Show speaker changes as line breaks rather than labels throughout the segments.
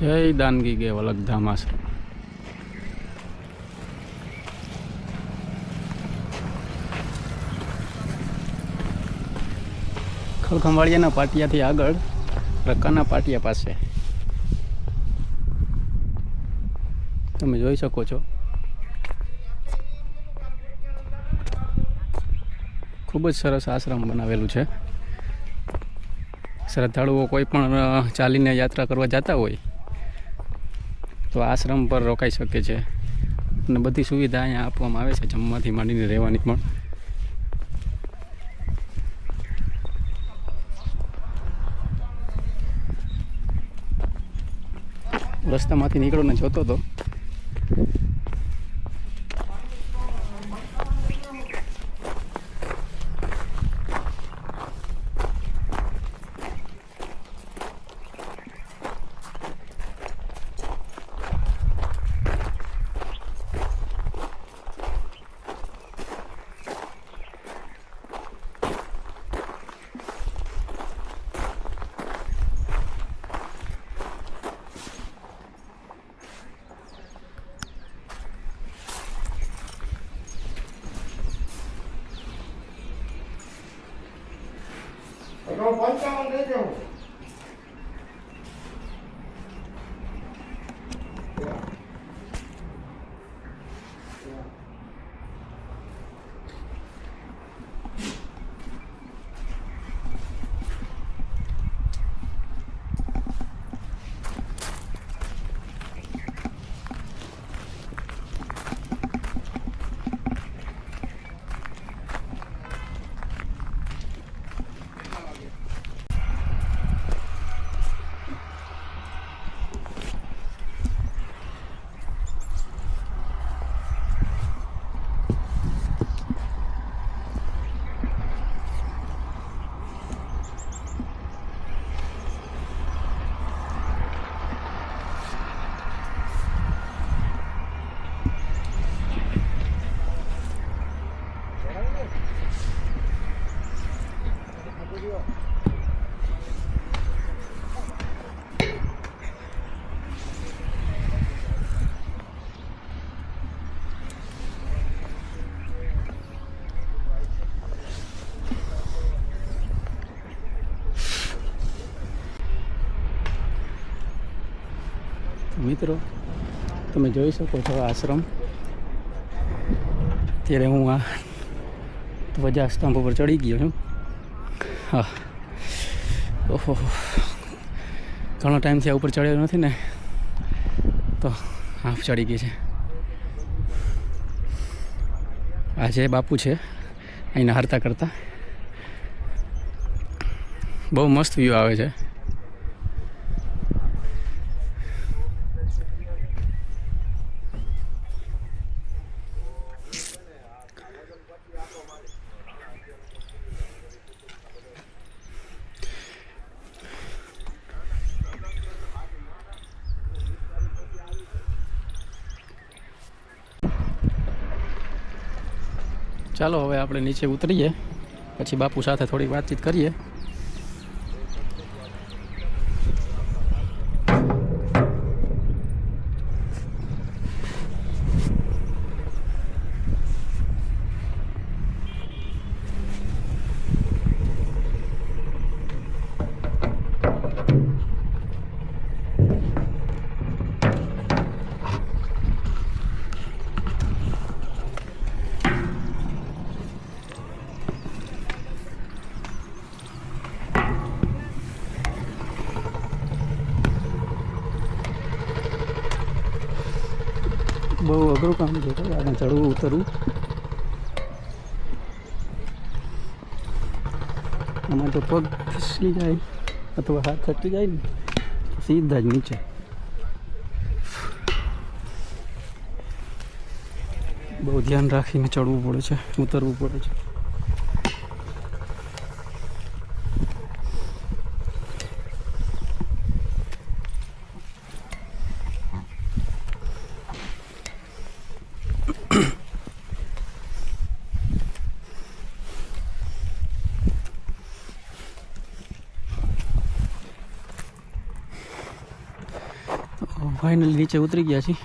જય દાનગી ગે વલગધામ આશ્રમ ખલખંભાળિયાના પાટિયાથી આગળ રકાના પાટિયા પાસે. તમે જોઈ શકો છો. ખૂબ જ સરસ આશ્રમ બનાવેલું છે. શ્રદ્ધાળુઓ કોઈ પણ ચાલીને યાત્રા કરવા જતા હોય તો આશ્રમ પર રોકાઈ શકે છે. અને બધી સુવિધા અહીંયા આપવામાં આવે છે, જમવાથી માંડીને રહેવાની પણ. રસ્તામાંથી નીકળો ને જોતો હતો
પંચાવન લઈ જવું
મિત્રો, તમે જોઈ શકો છો આશ્રમ. અત્યારે હું આ ધ્વજા સ્તંભ ઉપર ચડી ગયો છું. હા. ઓહો. ઘણો ટાઈમથી આ ઉપર ચડ્યો નથી ને, તો હાફ ચડી ગઈ છે. આ જે બાપુ છે, અહીંના હરતા કરતા. બહુ મસ્ત વ્યૂ આવે છે. ચાલો હવે આપણે નીચે ઉતરીએ. પછી બાપુ સાથે થોડી વાતચીત કરીએ બહુ અઘરું કામ છે આને ચડવું, ઉતરવું. આમાં તો પગ ફસલી જાય અથવા હાથ ચટકી જાય ને સીધા જ નીચે. બહુ ધ્યાન રાખીને ચડવું પડે છે, ઉતરવું પડે છે. ફાઇનલી નીચે ઉતરી ગયા છીએ.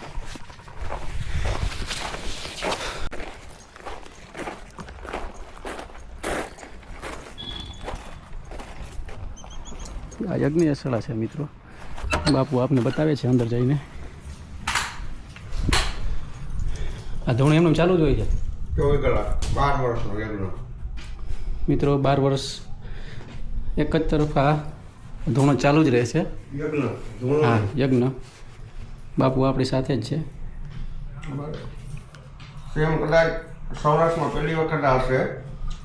આ યજ્ઞ અસળા છે મિત્રો. બાપુ આપને બતાવે છે અંદર જઈને. આ ધોણ એમનું ચાલુ જ હોય છે?
ચોવીસ કલાક. બાર વર્ષનો યજ્ઞ.
મિત્રો બાર વર્ષ એક જ તરફ આ ધોણો ચાલુ જ રહે છે
યજ્ઞ
હા યજ્ઞ. બાપુ આપણી સાથે જ છે.
સેમ કદાચ સૌરાષ્ટ્રમાં પહેલી વખત આવશે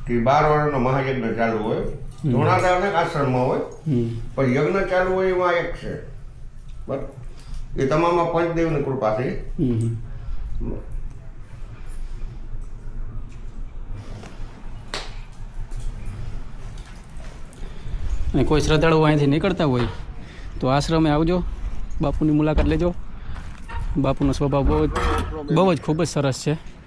કે બાર વર્ષનો મહાયજ્ઞ ચાલુ હોય. ધૂણાના અનેક આશ્રમમાં હોય. પણ યજ્ઞ ચાલુ હોય એમાં એક છે. બસ એ તમામમાં પંચદેવની કૃપાથી.
અને કોઈ શ્રદ્ધાળુ અહીંથી નીકળતા હોય તો આશ્રમે આવજો. બાપુની મુલાકાત લેજો. બાપુનો સ્વભાવ બહુ જ બહુ જ ખૂબ જ સરસ છે.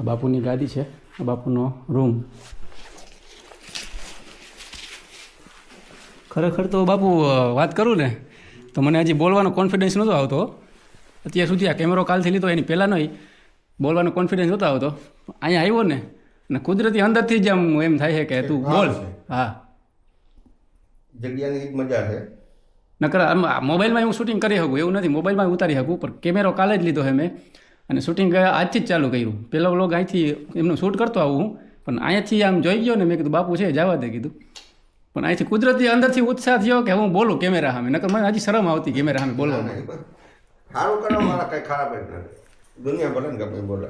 આ બાપુની ગાદી છે આ બાપુનો રૂમ ખરેખર તો બાપુ વાત કરું ને તો મને હજી બોલવાનો કોન્ફિડન્સ નહોતો આવતો અત્યાર સુધી આ કેમેરો કાલથી લીધો એની પહેલાં નહીં બોલવાનો કોન્ફિડન્સ નહોતો આવતો. અહીંયા આવ્યો ને અને કુદરતી અંદરથી જ આમ એમ થાય છે કે તું બોલ. હા.
જગ્યાની મજા છે.
નકર આ મોબાઈલમાં હું શૂટિંગ કરી શકું એવું નથી. મોબાઈલમાં ઉતારી શકું પણ કેમેરો કાલે જ લીધો છે મેં. અને શૂટિંગ આજથી જ ચાલુ કર્યું. પહેલો વ્લોગ અહીંથી એમનું શૂટ કરતો આવું હું પણ અહીંયાથી આમ જોઈ ગયો ને મેં કીધું બાપુ છે જવા દે કીધું. પણ અહીંથી કુદરતી અંદરથી ઉત્સાહ થયો કે હું બોલું કેમેરા સામે. નકર મને હજી શરમ આવતી કેમેરા સામે બોલવામાં.
સારું કરો મારા કંઈ ખરાબ જ નથી. દુનિયા ભલે ને ગમે બોલે.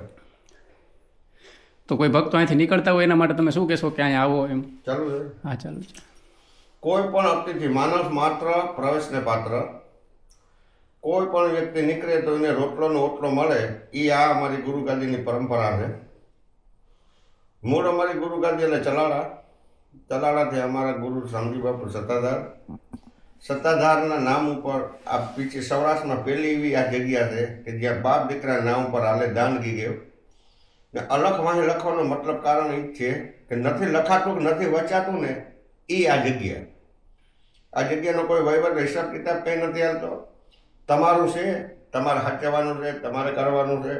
તો કોઈ ભક્તો અહીંથી નીકળતા હોય એના માટે તમે શું કહેશો કે અહીંયા આવો એમ?
ચાલુ છે.
હા ચાલુ છે.
કોઈ પણ અતિથિ માનસ માત્ર પ્રવેશને પાત્ર કોઈ પણ વ્યક્તિ નીકળે તો એને રોટલોનો ઓટલો મળે એ આ અમારી ગુરુગાદીની પરંપરા છે. મૂળ અમારી ગુરુગાદી એટલે ચલાળા. ચલાળાથી અમારા ગુરુ શામજી બાપુ સત્તાધાર. સત્તાધારના નામ ઉપર આ પીછે સૌરાષ્ટ્રમાં પહેલી એવી આ જગ્યા છે કે જ્યાં બાપ દીકરા નામ ઉપર હાલે દાનગી ગયો ને અલખ વાહી લખવાનો મતલબ કારણ એ છે કે નથી લખાતું કે નથી વચાતું ને એ આ જગ્યા. આ જગ્યાનો કોઈ વહીવટ હિસાબ કિતાબ કંઈ નથી હાલતો. તમારું છે, તમારે સાચવવાનું છે, તમારે કરવાનું છે.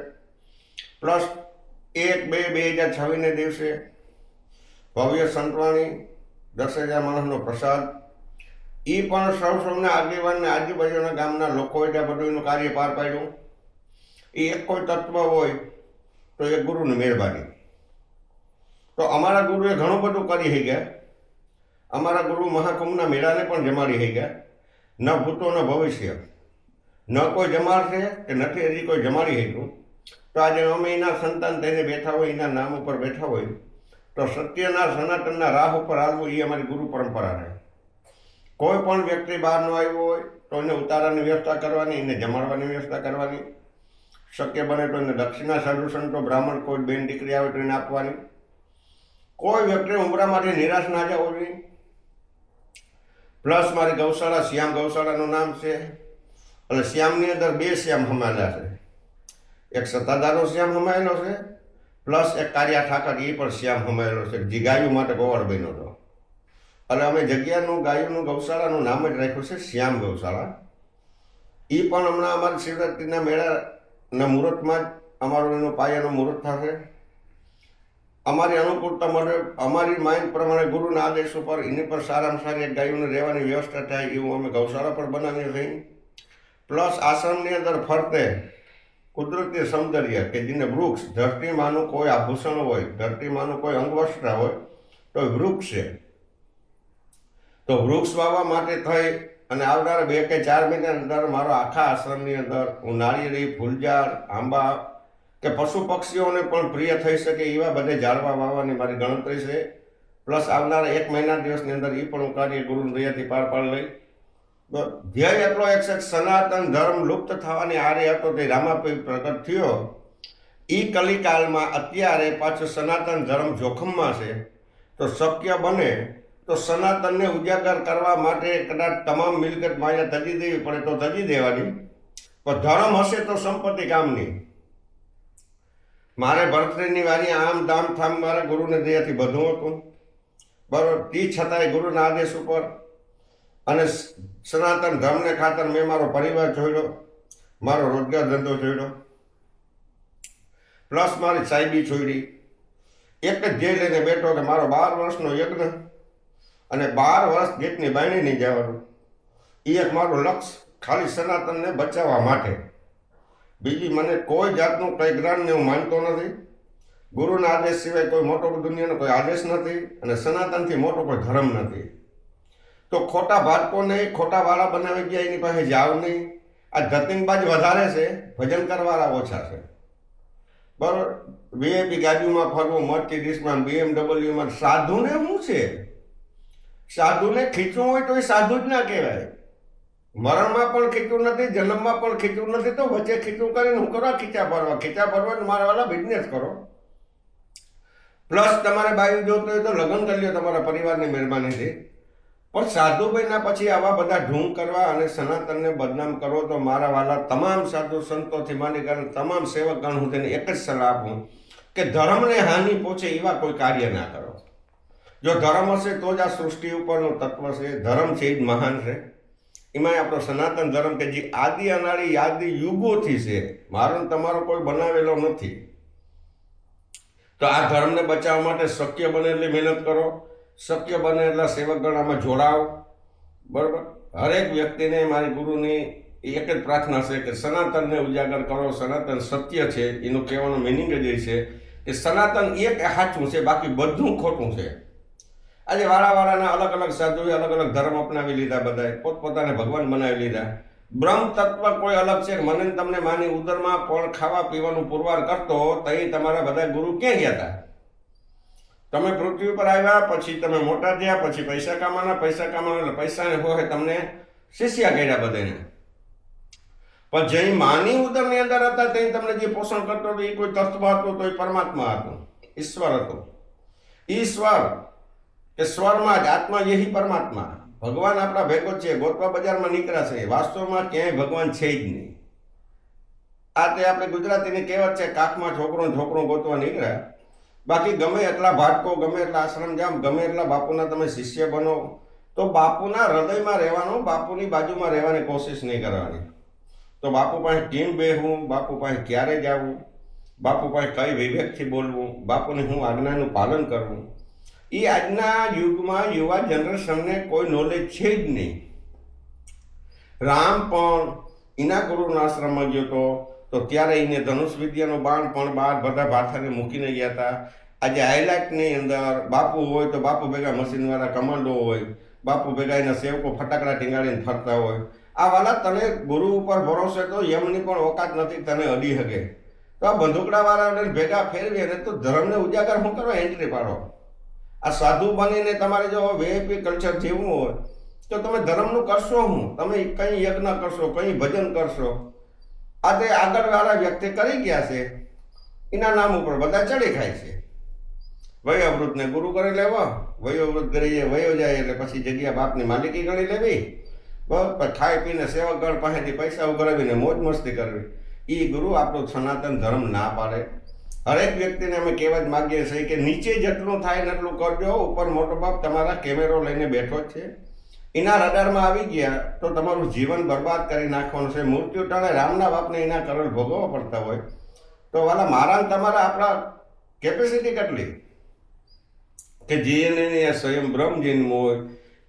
પ્લસ એક, બે બે હજાર છવ્વીસને દિવસે ભવ્ય સંતવાણી, દસ હજાર માણસનો પ્રસાદ. એ પણ સૌ સૌને આગેવાનને આજુબાજુના ગામના લોકોએ ત્યાં બધું એનું કાર્ય પાર પાડ્યું. એ એક કોઈ તત્વ હોય તો એ ગુરુની મહેરબાની. તો અમારા ગુરુએ ઘણું બધું કરી હઈ ગયા. અમારા ગુરુ મહાકુંભના મેળાને પણ જમાડી હઈ ગયા. ન ભૂતો, ન ભવિષ્ય. ન કોઈ જમાડશે કે નથી, હજી કોઈ જમાડી શક્યું તો આજે અમે એના સંતાન થઈને બેઠા હોય, એના નામ ઉપર બેઠા હોય, તો સત્યના સનાતનના રાહ ઉપર હાલવું એ અમારી ગુરુ પરંપરા રહે. કોઈ પણ વ્યક્તિ બહારનો આવ્યો હોય, તો એને ઉતારાની વ્યવસ્થા કરવાની, એને જમાડવાની વ્યવસ્થા કરવાની. શક્ય બને તો એને દક્ષિણા સાધુ સંતો, બ્રાહ્મણ કોઈ બેન દીકરી આવે તો એને આપવાની. કોઈ વ્યક્તિ ઉમરામાંથી નિરાશ ના જવો જોઈએ પ્લસ મારી ગૌશાળા, શ્યામ ગૌશાળાનું નામ છે. એટલે શ્યામની અંદર બે શ્યામ હમાયેલા છે. એક સત્તાધારનો શ્યામ હમાયેલો છે, પ્લસ એક કારિયા ઠાકર, એ પણ શ્યામ હમાયેલો છે. જે ગાયું માટે ગોવાળ બન્યો હતો. અને અમે જગ્યાનું, ગાયોનું, ગૌશાળાનું નામ જ રાખ્યું છે શ્યામ ગૌશાળા. એ પણ હમણાં અમારી શિવરાત્રિના મેળાના મુહૂર્તમાં જ અમારું એનું પાયાનું મુહૂર્ત થશે. અમારી અનુકૂળતા મળે અમારી માઇન્ડ પ્રમાણે ગુરુના આદેશ ઉપર એની પર સારામાં સારી ગાયોને રહેવાની વ્યવસ્થા થાય એવું અમે ગૌશાળા પણ બનાવીએ છીએ. પ્લસ આશ્રમની અંદર ફરતે કુદરતી સૌંદર્ય કે જેને વૃક્ષ, ધરતીમાંનું કોઈ આભૂષણ હોય, ધરતીમાંનું કોઈ અંગવસ્ત્ર હોય, તો વૃક્ષ છે. તો વૃક્ષ વાવવા માટે થઈ અને આવનારા બે કે ચાર મહિના અંદર મારો આખા આશ્રમની અંદર હું નાળિયેરી, ફૂલઝાડ, આંબા કે પશુ પક્ષીઓને પણ પ્રિય થઈ શકે એવા બધે ઝાડવા વાવવાની મારી ગણતરી છે. પ્લસ આવનારા એક મહિના દિવસની અંદર એ પણ હું કાર્ય ગુરુ દયાથી પાર પાડી લઈ ધ્યેય એટલો એક છે સનાતન ધર્મ લુપ્ત થવાની આરે હતો, તે રામાપીર પ્રગટ થયો. ઈ કલિકાલમાં અત્યારે પાછું સનાતન ધર્મ જોખમમાં છે. તો શક્ય બને તો સનાતનને ઉજાગર કરવા માટે કદાચ તમામ મિલકત માયા તજી દેવી પડે તો તજી દેવાની. પણ ધર્મ હશે તો સંપત્તિ કામની મારે ભરતરીની વારી આમ દામ થામ મારા ગુરુને દયાથી બધું હતું. બરોબર, તે છતાંય ગુરુના આદેશ ઉપર અને સનાતન ધર્મને ખાતર મેં મારો પરિવાર જોયેલો, મારો રોજગાર ધંધો જોયેલો. પ્લસ મારી સાહેબી છોડી એક જ ધ્યેય લઈને બેઠો કે મારો બાર વર્ષનો યજ્ઞ અને બાર વર્ષ ગીતની બાયણી નહીં જવાનું એ એક મારું લક્ષ્ય, ખાલી સનાતનને બચાવવા માટે. બીજી મને કોઈ જાતનું કંઈ જ્ઞાનને હું માનતો નથી. ગુરુના આદેશ સિવાય કોઈ મોટો દુનિયાનો કોઈ આદેશ નથી અને સનાતનથી મોટો કોઈ ધર્મ નથી. તો ખોટા ભાટકો નહીં ખોટા વાળા બનાવી ગયા, એની પાસે જાવ નહીં. આ ધતિંગબાજ વધારે છે, ભજન કરવાળા ઓછા છે. બરોબર? વીઆઈપી ગાડીમાં ફરવું મર્સિડીઝમાં બીએમડબલ્યુમાં સાધુને શું છે? સાધુને ખીચવું હોય તો એ સાધુ જ ના કહેવાય. મરણમાં પણ ખીચું નથી, જન્મમાં પણ ખીચું નથી, તો વચ્ચે ખીચું કરીને હું કરવા ખીચા ભરવા? ખીચા ભરવા ને મારા વાળા બિઝનેસ કરો. પ્લસ તમારે બાયું જોતું હોય તો લગ્ન કરી લ્યો તમારા પરિવારની મહેરબાનીથી પણ સાધુભાઈના પછી આવા બધા ઢૂંગ કરવા અને સનાતનને બદનામ કરો તો મારા વાલા તમામ સાધુ સંતોથી માંડી કરીને તમામ સેવકગણ હું તેને એક જ સલાહ આપું કે ધર્મને હાનિ પહોંચે એવા કોઈ કાર્ય ના કરો. જો ધર્મ હશે તો જ આ સૃષ્ટિ ઉપરનું તત્વ છે. ધર્મ છે એ જ મહાન છે. એમાં આપણો સનાતન ધર્મ કે જે આદિ અનાળી યાદી યુગોથી છે. મારો તમારો કોઈ બનાવેલો નથી. તો આ ધર્મને બચાવવા માટે શક્ય બને એટલી મહેનત કરો. શક્ય બને એટલા સેવકગણામાં જોડાવ બરાબર? હરેક વ્યક્તિને મારી ગુરુની એક જ પ્રાર્થના છે કે સનાતનને ઉજાગર કરો. સનાતન સત્ય છે, એનું કહેવાનો મિનિંગ જ એ છે કે સનાતન એક સાચું છે, બાકી બધું ખોટું છે. આજે વાળાવાળાના અલગ અલગ સાધુએ અલગ અલગ ધર્મ અપનાવી લીધા બધાએ. પોતપોતાને ભગવાન બનાવી લીધા. બ્રહ્મ તત્વ કોઈ અલગ છે? મને તમને માની ઉદરમાં પણ ખાવા પીવાનું પુરવાર કરતો તઈ તમારા બધા ગુરુ ક્યાં ગયા હતા? તમે પૃથ્વી પર આવ્યા, પછી તમે મોટા થયા, પછી પૈસા કમાના પૈસા કમાના પૈસાને હોય તમને શિષ્યા કર્યા બધાને પણ જે માની ઉદરની અંદર હતા તે તમને જે પોષણ કરતો હતો એ કોઈ તત્વ હતું, તો એ પરમાત્મા હતું, ઈશ્વર હતો. ઈશ્વર કે સ્વરમાં જ આત્મા યહી પરમાત્મા. ભગવાન આપણા ભેગો છે, ગોતવા બજારમાં નીકળ્યા છે, વાસ્તવમાં ક્યાંય ભગવાન છે જ નહીં. આ તે આપણે ગુજરાતીની કહેવત છે કાકમાં છોકરો છોકરો ગોતવા નીકળ્યા. બાકી ગમે એટલા ભાટકો, ગમે એટલા આશ્રમ જામ ગમે એટલા બાપુના તમે શિષ્ય બનો, તો બાપુના હૃદયમાં રહેવાનું, બાપુની બાજુમાં રહેવાની કોશિશ નહીં કરવાની. તો બાપુ પાસે કેમ બેહવું, બાપુ પાસે ક્યારે જવું, બાપુ પાસે કઈ વિવેકથી બોલવું, બાપુની હું આજ્ઞાનું પાલન કરવું એ આજના યુગમાં યુવા જનરેશનને કોઈ નોલેજ છે જ નહીં. રામ પણ એના ગુરુના આશ્રમમાં ગયો હતો તો ત્યારે એને ધનુષ વિદ્યાનો બાણ પણ બાર બધા ભાથાને મૂકીને ગયા હતા. આજે હાઇલાઇટની અંદર બાપુ હોય તો બાપુ ભેગા મશીનવાળા કમાન્ડો હોય, બાપુ ભેગા એના સેવકો ફટાકડા ટીંગાડીને ફરતા હોય. આ વાલા તને ગુરુ ઉપર ભરોસે તો યમની પણ ઓકાત નથી, તને અડી શકે તો આ બંદૂકડાવાળાને ભેગા ફેરવી અને તો ધર્મને ઉજાગર શું કરો એન્ટ્રી પાડો. આ સાધુ બનીને તમારે જો વીઆઈપી કલ્ચર જીવવું હોય, તો તમે ધર્મનું કરશો હું? તમે કંઈ યજ્ઞ કરશો, કંઈ ભજન કરશો? આ તે આગળવાળા વ્યક્તિ કરી ગયા છે. એના નામ ઉપર બધા ચડી ખાય છે. વયોવૃદ્ધને ગુરુ કરી લેવો. વયોવૃદ્ધ કરીએ, વયો જાય એટલે પછી જગ્યા બાપની માલિકી ગણી લેવી. બસ ખાઈ પીને સેવકગણ પાસેથી પૈસા ઉઘરાવીને મોજ મસ્તી કરવી. એ ગુરુ આપણો સનાતન ધર્મ ના પાડે. હરેક વ્યક્તિને અમે કહેવા જ માગીએ છીએ કે નીચે જેટલું થાય ને એટલું કરજો. ઉપર મોટો બાપ તમારા કેમેરો લઈને બેઠો જ છે. એના રડારમાં આવી ગયા તો તમારું જીવન બરબાદ કરી નાખવાનું છે. મૃત્યુ ટાણે રામના બાપને એના કરોડ ભોગવવા પડતા હોય. તો વાલા મારા તમારા આપણા કેપેસિટી કેટલી? કે જેને સ્વયં બ્રહ્મ જન્મ હોય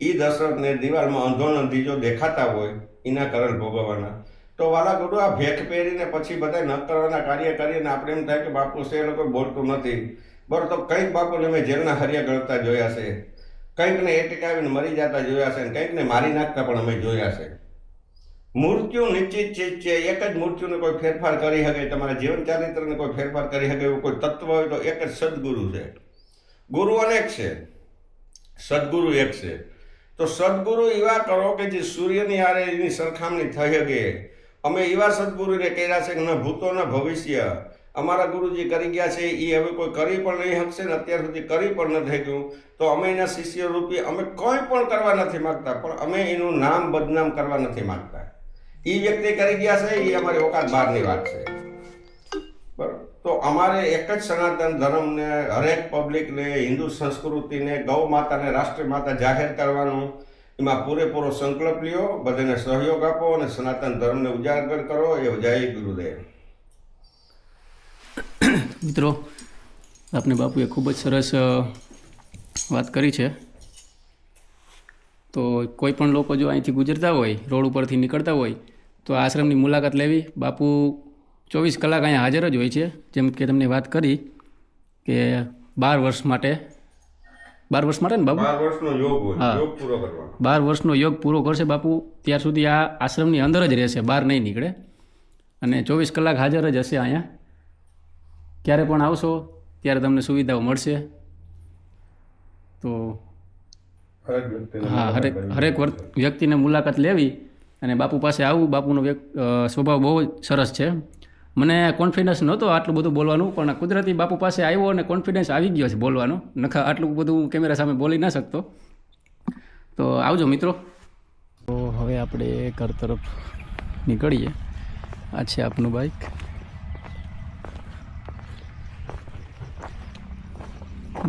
એ દશરથને દિવાલમાં અંધો અંધીજો દેખાતા હોય, એના કરણ ભોગવવાના. તો વાલા ગુરુ, આ ભેખ પહેરીને પછી બધા ન કરવાના કાર્ય કરીને આપણે એમ થાય કે બાપુ છે, એ લોકો બોલતું નથી. બરોબર, તો કંઈક બાપુને મેં જેલના હરિયા ગળતા જોયા છે. કંઈકને એટેક આવીને મરી જતા જોયા છે કંઈકને મારી નાખતા પણ અમે જોયા છે. મૃત્યુ નિશ્ચિત ચીજ છે એક જ મૃત્યુને કોઈ ફેરફાર કરી શકે, તમારા જીવન ચારિત્રને કોઈ ફેરફાર કરી શકે એવું કોઈ તત્વ હોય તો એક જ સદગુરુ છે. ગુરુ અનેક છે. સદગુરુ એક છે. તો સદગુરુ એવા કરો કે જે સૂર્યની આરે એની સરખામણી થઈ શકે. અમે એવા સદગુરુને કર્યા છે કે ન ભૂતો, ન ભવિષ્ય. અમારા ગુરુજી કરી ગયા છે એ હવે કોઈ કરી પણ નહીં શકશે ને અત્યાર સુધી કરી પણ ન થઈ ગયું તો અમે એના શિષ્ય રૂપી અમે કોઈ પણ કરવા નથી માગતા, પણ અમે એનું નામ બદનામ કરવા નથી માગતા. એ વ્યક્તિ કરી ગયા છે એ અમારી ઓકાત બહારની વાત છે. બરાબર? તો અમારે એક જ સનાતન ધર્મને હરેક પબ્લિકને, હિન્દુ સંસ્કૃતિને, ગૌ માતાને રાષ્ટ્રીય માતા જાહેર કરવાનું. એમાં પૂરેપૂરો સંકલ્પ લ્યો, બધાને સહયોગ આપો અને સનાતન ધર્મને ઉજાગર કરો. એ જય ગુરુદેવ.
મિત્રો આપને બાપુએ ખૂબ જ સરસ વાત કરી છે. તો કોઈ પણ લોકો જો અહીંથી ગુજરતા હોય રોડ ઉપરથી નીકળતા હોય તો આશ્રમની મુલાકાત લેવી. બાપુ ચોવીસ કલાક અહીંયા હાજર જ હોય છે. જેમ કે તમને વાત કરી કે બાર વર્ષ માટે બાર વર્ષ માટે ને બાપુ? હા. બાર વર્ષનો યોગ પૂરો કરશે બાપુ. ત્યાર સુધી આ આશ્રમની અંદર જ રહેશે બહાર નહીં નીકળે. અને ચોવીસ કલાક હાજર જ હશે અહીંયા. ક્યારે પણ આવશો ત્યારે તમને સુવિધાઓ મળશે. તો હા હરેક હરેક વ્યક્તિને મુલાકાત લેવી અને બાપુ પાસે આવવું બાપુનો સ્વભાવ બહુ જ સરસ છે. મને કોન્ફિડન્સ નહોતો આટલું બધું બોલવાનું પણ કુદરતી બાપુ પાસે આવ્યો અને કોન્ફિડન્સ આવી ગયો છે બોલવાનો. નખા આટલું બધું હું કેમેરા સામે બોલી ના શકતો. તો આવજો મિત્રો. તો હવે આપણે ઘર તરફ નીકળીએ. આ છે આપનું બાઇક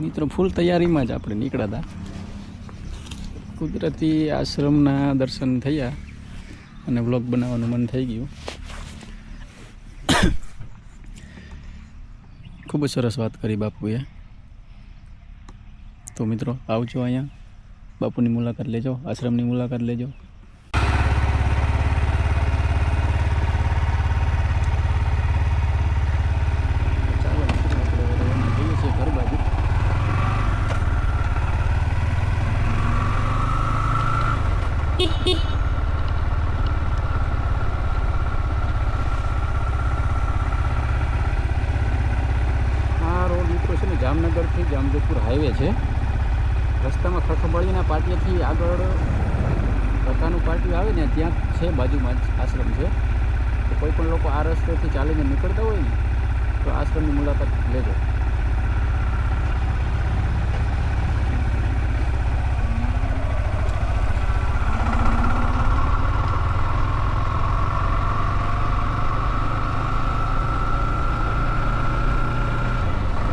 મિત્રો ફૂલ તૈયારીમાં જ આપણે નીકળ્યા હતા. કુદરતી આશ્રમના દર્શન થયા અને વ્લોગ બનાવવાનું મન થઈ ગયું. ખૂબ જ સરસ વાત કરી બાપુએ. તો મિત્રો આવજો અહીંયા. બાપુની મુલાકાત લેજો, આશ્રમની મુલાકાત લેજો ચાલો મિત્રો, આપણે રવાના થઈએ છીએ ઘર બાજુ આ રોડ મિત્રો છે ને જામનગરથી જામજોધપુર હાઈવે છે. રસ્તામાં ખખબાળીના પાટિયાથી આગળ પ્રકારનું પાટિયું આવે ને ત્યાં છે બાજુમાં જ આશ્રમ છે. તો કોઈ પણ લોકો આ રસ્તેથી ચાલીને નીકળતા હોય ને, તો આશ્રમની મુલાકાત લેજો.